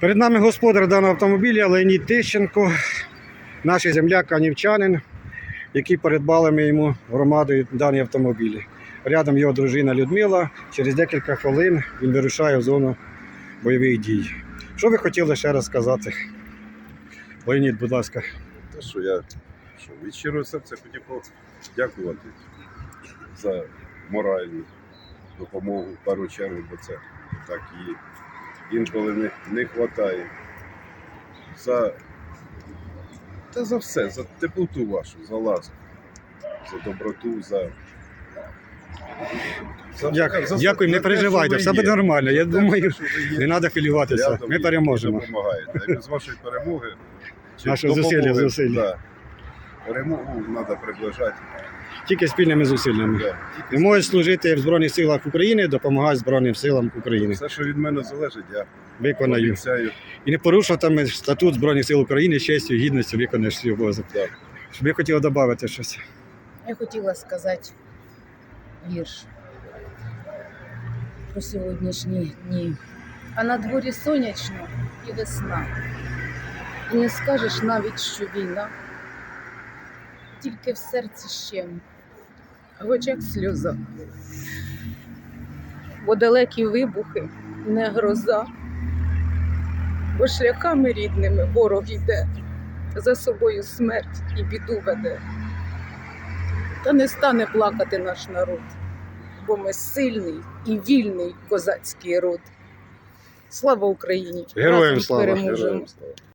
Перед нами господар даного автомобіля Леонід Тищенко, наш земляк канівчанин, який передбали ми йому громадою дані автомобілі. Рядом його дружина Людмила. Через декілька хвилин він вирушає в зону бойових дій. Що ви хотіли ще раз сказати? Леонід, будь ласка. Те, що я що, від щирого серця хотів подякувати за моральну допомогу в першу чергу, бо це так і інколи не, не вистачає. За, та за все, за теплоту вашу, за ласку, за доброту, за. за- Дякую, за- Дякую, не переживайте, все буде нормально. Я думаю, що не треба хвилюватися. Ми переможемо. Без вашої перемоги. Нашого зусилля, зусилля. Да, перемогу треба приближати. Тільки спільними зусиллями. Ви можете служити в Збройних силах України, допомагати Збройним силам України. Все, що від мене залежить, я Виконаю. обіцяю. І не порушуватиме статут Збройних сил України з честю і гідністю виконаєш свій обов'язок. Щоб я хотіла додати щось. Я хотіла сказати вірш про сьогоднішні дні. А на дворі сонячно і весна. І не скажеш навіть, що війна, тільки в серці щем, а в очах сльоза. Бо далекі вибухи не гроза, бо шляхами рідними ворог іде, за собою смерть і біду веде. Та не стане плакати наш народ, бо ми сильний і вільний козацький род. Слава Україні! Героям Разом слава! Героям слава.